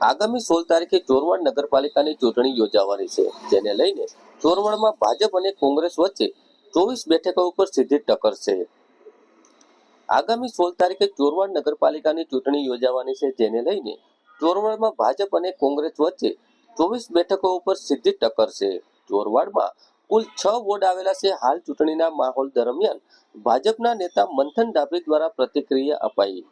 આગામી સોળ તારીખે ચોરવાડ નગરપાલિકાની ચૂંટણી યોજાવાની છે, જેને લઈને ચોરવાડમાં ભાજપ અને કોંગ્રેસ વચ્ચે ચોવીસ બેઠકો ઉપર સીધી ટક્કર છે. આગામી સોળ તારીખે ચોરવાડ નગરપાલિકાની ચૂંટણી યોજાવાની છે, જેને લઈને ચોરવાડમાં ભાજપ અને કોંગ્રેસ વચ્ચે ચોવીસ બેઠકો ઉપર સીધી ટક્કર છે. ચોરવાડમાં કુલ છ વોર્ડ આવેલા છે, હાલ ચૂંટણીના માહોલ દરમિયાન ભાજપના નેતા મંથન ડાભી દ્વારા પ્રતિક્રિયા અપાઈ.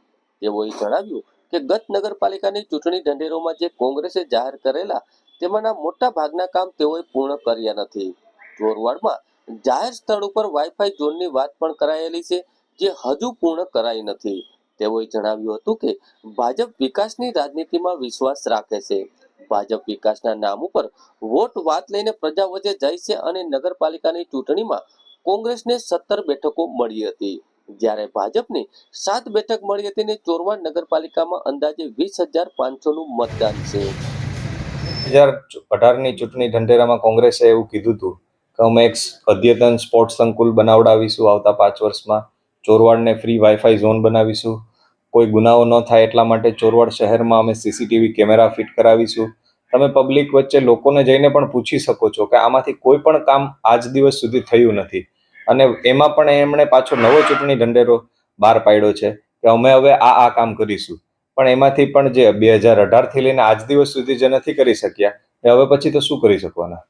તેઓએ જણાવ્યું કે ગત નગરપાલિકાની ચૂંટણી ઢંઢેરોમાં જે કોંગ્રેસે જાહેર કરેલા, તેમાંના મોટા ભાગના કામ તેઓએ પૂર્ણ કર્યા નથી. ચોરવાડમાં જાહેર સ્થળ ઉપર વાઈફાઈ ઝોનની વાત પણ કરાયેલી છે, જે હજુ પૂર્ણ કરાઈ નથી. તેઓએ જણાવ્યું હતું કે, ભાજપ વિકાસની રાજનીતિમાં વિશ્વાસ રાખે છે. ભાજપ વિકાસના નામ ઉપર વોટ વાત લઈને પ્રજા વચ્ચે જાય છે અને નગરપાલિકાની ચૂંટણીમાં કોંગ્રેસને સત્તર બેઠકો મળી હતી. જ્યારે ભાજપની સાત બેઠક મળી હતી ને ચોરવાડ નગરપાલિકામાં અંદાજે વીસ હજાર પાંચસોનું મતદાન છે. હજાર અઢારની ચૂંટણી ઢંઢેરામાં કોંગ્રેસે એવું કીધું હતું કે અમે એક અદ્યતન સ્પોર્ટ્સ સંકુલ બનાવડાવીશું આવતા પાંચ વર્ષમાં. ચોરવાડને ફ્રી વાઈફાઈ ઝોન બનાવીશું. કોઈ ગુનાઓ ન થાય એટલા માટે ચોરવાડ શહેરમાં અમે સીસીટીવી કેમેરા ફિટ કરાવીશું. તમે પબ્લિક વચ્ચે લોકોને જઈને પણ પૂછી શકો છો કે આમાંથી કોઈ પણ કામ આજ દિવસ સુધી થયું નથી. અને એમાં પણ એમણે પાછો નવો ચૂંટણી ઢંઢેરો બહાર પાડ્યો છે કે અમે હવે આ આ કામ કરીશું. પણ એમાંથી પણ જે બે હજાર અઢારથી લઈને આજ દિવસ સુધી જે નથી કરી શક્યા, એ હવે પછી તો શું કરી શકવાના?